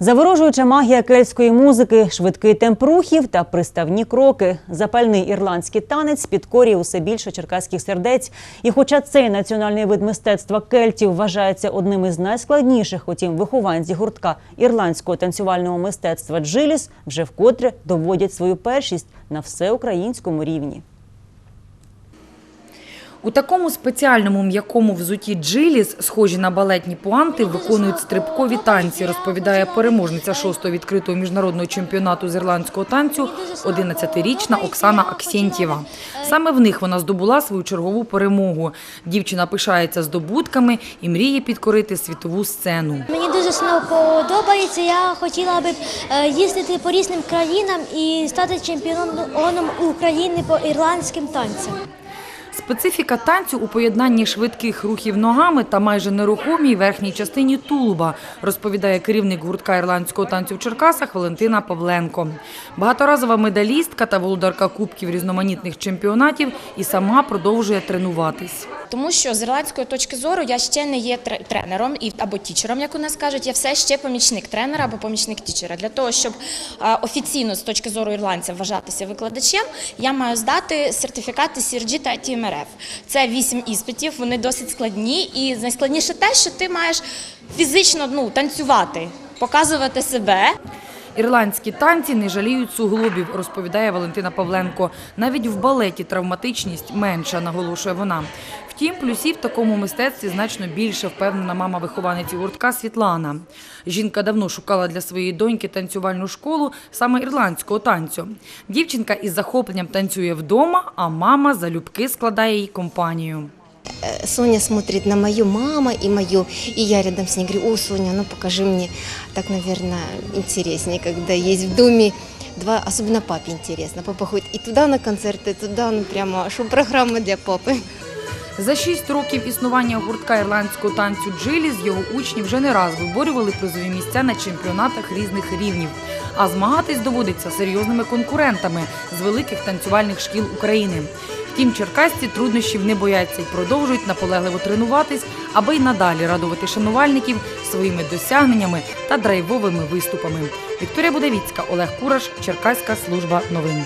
Заворожуюча магія кельтської музики, швидкий темп рухів та приставні кроки. Запальний ірландський танець підкорює усе більше черкаських сердець. І хоча цей національний вид мистецтва кельтів вважається одним із найскладніших, утім, вихованці гуртка ірландського танцювального мистецтва Джиліс вже вкотре доводять свою першість на всеукраїнському рівні. У такому спеціальному м'якому взуті джиліс, схожі на балетні пуанти, виконують стрибкові танці, розповідає переможниця шостого відкритого міжнародного чемпіонату з ірландського танцю, 11-річна Оксана Аксєнтєва. Саме в них вона здобула свою чергову перемогу. Дівчина пишається здобутками і мріє підкорити світову сцену. Мені дуже сильно подобається. Я хотіла би е, їздити по різним країнам і стати чемпіоном України по ірландським танцям. Специфіка танцю у поєднанні швидких рухів ногами та майже нерухомій верхній частині тулуба, розповідає керівник гуртка ірландського танцю в Черкасах Валентина Павленко. Багаторазова медалістка та володарка кубків різноманітних чемпіонатів і сама продовжує тренуватись. Тому що з ірландської точки зору я ще не є тре- тренером або тічером, як у нас кажуть, я все ще помічник тренера або помічник тічера. Для того, щоб офіційно з точки зору ірландця вважатися викладачем, я маю здати сертифікати CRG та TMRF. Це вісім іспитів, вони досить складні, і найскладніше те, що ти маєш фізично ну, танцювати, показувати себе. Ірландські танці не жаліють суглобів, розповідає Валентина Павленко. Навіть в балеті травматичність менша, наголошує вона. Втім, плюсів в такому мистецтві значно більше, впевнена мама вихованиці гуртка Світлана. Жінка давно шукала для своєї доньки танцювальну школу саме ірландського танцю. Дівчинка із захопленням танцює вдома, а мама залюбки складає їй компанію. Э, Соня смотрит на мою маму и мою, и я рядом с ней говорю, о, Соня, ну покажи мне, так, наверное, интереснее, когда есть в доме два, особенно папе интересно, папа ходит и туда на концерты, и туда, ну прямо шоу-программа для папы. За шість років існування гуртка ірландського танцю Джилі з його учні вже не раз виборювали призові місця на чемпіонатах різних рівнів. А змагатись доводиться з серйозними конкурентами з великих танцювальних шкіл України. Втім, черкасці труднощів не бояться і продовжують наполегливо тренуватись, аби й надалі радувати шанувальників своїми досягненнями та драйвовими виступами. Вікторія Будавіцька, Олег Кураш, Черкаська служба новин.